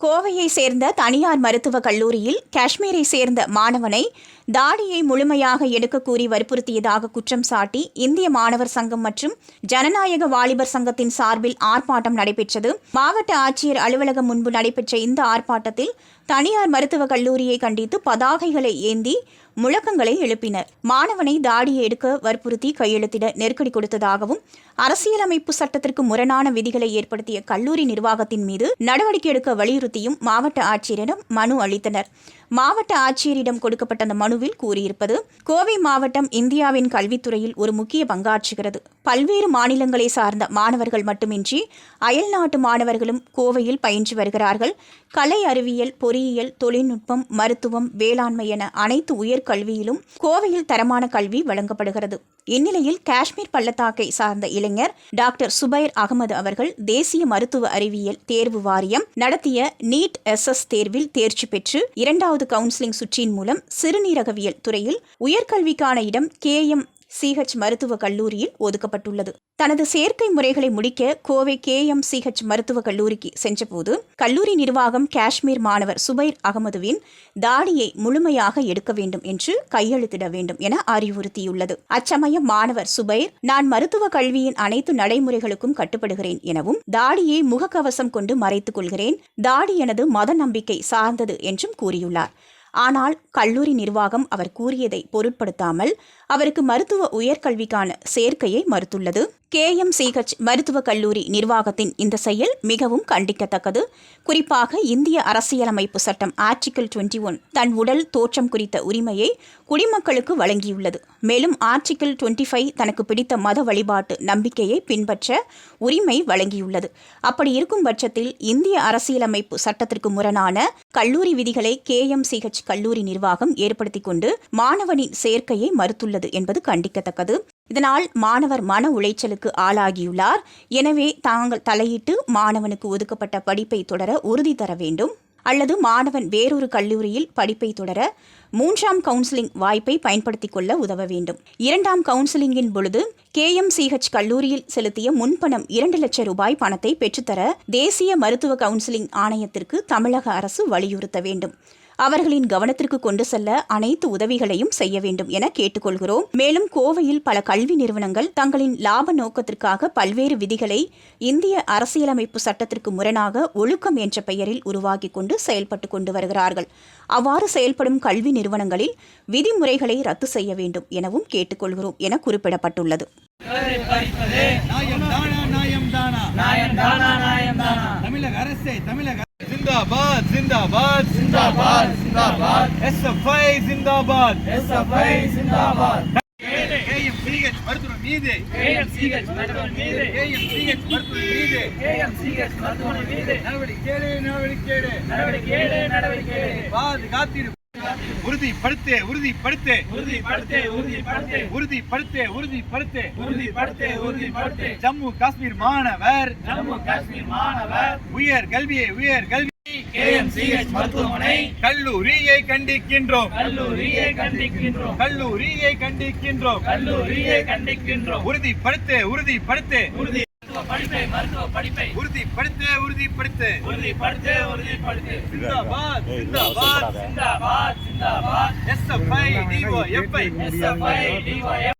கோவையை சேர்ந்த தனியார் மருத்துவக் கல்லூரியில் காஷ்மீரை சேர்ந்த மாணவனை தாடியை முழுமையாக எடுக்க கூறி வற்புறுத்தியதாக குற்றம் சாட்டி இந்திய மாணவர் சங்கம் மற்றும் ஜனநாயக வாலிபர் சங்கத்தின் சார்பில் ஆர்ப்பாட்டம் நடைபெற்றது. மாவட்ட ஆட்சியர் அலுவலகம் முன்பு நடைபெற்ற இந்த ஆர்ப்பாட்டத்தில் தனியார் மருத்துவக் கல்லூரியை கண்டித்து பதாகைகளை ஏந்தி முழக்கங்களை எழுப்பினர். மாணவனை தாடியை எடுக்க வற்புறுத்தி கையெழுத்திட நெருக்கடி கொடுத்ததாகவும் அரசியலமைப்பு சட்டத்திற்கு முரணான விதிகளை ஏற்படுத்திய கல்லூரி நிர்வாகத்தின் மீது நடவடிக்கை எடுக்க வலியுறுத்தியும் மாவட்ட ஆட்சியரிடம் மனு அளித்தனர். மாவட்ட ஆட்சியரிடம் கொடுக்கப்பட்ட அந்த மனுவில் கூறியிருப்பது கோவை மாவட்டம் இந்தியாவின் கல்வித்துறையில் ஒரு முக்கிய பங்காற்றுகிறது. பல்வேறு மாநிலங்களை சார்ந்த மாணவர்கள் மட்டுமின்றி அயல்நாட்டு மாணவர்களும் கோவையில் பயின்று வருகிறார்கள். கலை அறிவியல் பொறியியல் தொழில்நுட்பம் மருத்துவம் வேளாண்மை என அனைத்து உயர்கல்வியிலும் கோவையில் தரமான கல்வி வழங்கப்படுகிறது. இந்நிலையில் காஷ்மீர் பள்ளத்தாக்கை சார்ந்த இளைஞர் டாக்டர் சுபைர் அகமது அவர்கள் தேசிய மருத்துவ அறிவியல் தேர்வு வாரியம் நடத்திய நீட் எஸ்எஸ் தேர்வில் தேர்ச்சி பெற்று இரண்டாவது கவுன்சிலிங் சுற்றின் மூலம் சிறுநீரகவியல் துறையில் உயர்கல்விக்கான இடம் கே எம் சிஹெச் மருத்துவக் கல்லூரியில் ஒதுக்கப்பட்டுள்ளது. தனது சேர்க்கை முறைகளை முடிக்க கோவை கே எம் சிஹெச் மருத்துவக் கல்லூரிக்கு சென்றபோது கல்லூரி நிர்வாகம் காஷ்மீர் மாணவர் சுபைர் அகமதுவின் தாடியை முழுமையாக எடுக்க வேண்டும் என்று கையெழுத்திட வேண்டும் என அறிவுறுத்தியுள்ளது. அச்சமயம் மாணவர் சுபைர் நான் மருத்துவ கல்வியின் அனைத்து நடைமுறைகளுக்கும் கட்டுப்படுகிறேன் எனவும் தாடியை முகக்கவசம் கொண்டு மறைத்துக் கொள்கிறேன். தாடி எனது மத நம்பிக்கை சார்ந்தது என்றும் கூறியுள்ளார். ஆனால் கல்லூரி நிர்வாகம் அவர் கூறியதை பொருட்படுத்தாமல் அவருக்கு மருத்துவ உயர்கல்விக்கான சேர்க்கையை மறுத்துள்ளது. கே. எம். சிஹெச் மருத்துவக் கல்லூரி நிர்வாகத்தின் இந்த செயல் மிகவும் கண்டிக்கத்தக்கது. குறிப்பாக இந்திய அரசியலமைப்பு சட்டம் ஆர்டிகிள் டுவெண்ட்டி ஒன் தன் உடல் தோற்றம் குறித்த உரிமையை குடிமக்களுக்கு வழங்கியுள்ளது. மேலும் ஆர்டிகிள் டுவெண்ட்டி ஃபைவ் தனக்கு பிடித்த மத வழிபாட்டு நம்பிக்கையை பின்பற்ற உரிமை வழங்கியுள்ளது. அப்படி இருக்கும் பட்சத்தில் இந்திய அரசியலமைப்பு சட்டத்திற்கு முரணான கல்லூரி விதிகளை கே. எம். சிஹெச் கல்லூரி நிர்வாகம் ஏற்படுத்திக் கொண்டு மாணவனின் சேர்க்கையை மறுத்துள்ளது. என்பது கண்டிக்கத்தக்கது. இதனால் மாணவர் மன உளைச்சலுக்கு ஆளாகியுள்ளார். எனவே தாங்கள் தலையிட்டு மாணவனுக்கு ஒதுக்கப்பட்ட படிப்பை தொடர உறுதி தர வேண்டும். அல்லது மாணவன் வேறொரு கல்லூரியில் படிப்பை தொடர மூன்றாம் கவுன்சிலிங் வாய்ப்பை பயன்படுத்திக் கொள்ள உதவ வேண்டும். இரண்டாம் கவுன்சிலிங்கின் பொழுது கேஎம்சிஹெச் கல்லூரியில் செலுத்திய முன்பணம் இரண்டு லட்சம் ரூபாய் பணத்தை பெற்றுத்தர தேசிய மருத்துவ கவுன்சிலிங் ஆணையத்திற்கு தமிழக அரசு வலியுறுத்த வேண்டும். அவர்களின் கவனத்திற்கு கொண்டு செல்ல அனைத்து உதவிகளையும் செய்ய வேண்டும் என கேட்டுக்கொள்கிறோம். மேலும் கோவையில் பல கல்வி நிறுவனங்கள் தங்களின் லாப நோக்கத்திற்காக பல்வேறு விதிகளை இந்திய அரசியலமைப்பு சட்டத்திற்கு முரணாக ஒழுக்கம் என்ற பெயரில் உருவாக்கி கொண்டு செயல்பட்டு கொண்டு வருகிறார்கள். அவ்வாறு செயல்படும் கல்வி நிறுவனங்களில் விதிமுறைகளை ரத்து செய்ய வேண்டும் எனவும் கேட்டுக்கொள்கிறோம் என குறிப்பிடப்பட்டுள்ளது. தமிழக அரசே தமிழக ஜிந்தாபாத் ஜிந்தாபாத் ஜிந்தாபாத் ஜிந்தாபாத் எஸ்எஃப்ஐ ஜிந்தாபாத் எஸ்எஃப்ஐ ஜிந்தாபாத் கேஎம் சிஹெச் மருத்துவர் மீது. கேஎம்சிஹெச் மருத்துவமனை மீது. கேஎம் சிஹெச் மருத்துவர் மீது. கேஎம்சிஹெச் மருத்துவமனை மீது. நடவடிக்கை நடவடிக்கை. நடவடிக்கை நடவடிக்கை. பாதுகாத்திரு. உறுதிப்படுத்து உறுதிப்படுத்து. உறுதிப்படுத்து உறுதிப்படுத்து. உறுதிப்படுத்து உறுதிப்படுத்து. உறுதிப்படுத்து உறுதிப்படுத்து. ஜம்மு காஷ்மீர் மாணவர். ஜம்மு காஷ்மீர் மாணவர். உயர் கல்வியை உயர் கல்வி கேஎம்சிஹெச் மருத்துவமனை கல்லூரியை கண்டிக்கின்றோம். கல்லூரியை கண்டிக்கின்றோம். கல்லூரியை கண்டிக்கின்றோம். கல்லூரியை கண்டிக்கின்றோம். உறுதிப்படுத்து உறுதிப்படுத்து. உறுதி படிப்பை மருத்துவ படிப்பை. உறுதிப்படுத்து உறுதிப்படுத்து. உறுதிப்படுத்து உறுதிப்படுத்து. ஜிந்தாபாத் ஜிந்தாபாத் ஜிந்தாபாத் ஜிந்தாபாத் எஸ்எஃப்ஐ டிஓஎஃப்ஐ எஸ்எஃப்ஐ டிஒஎஃப்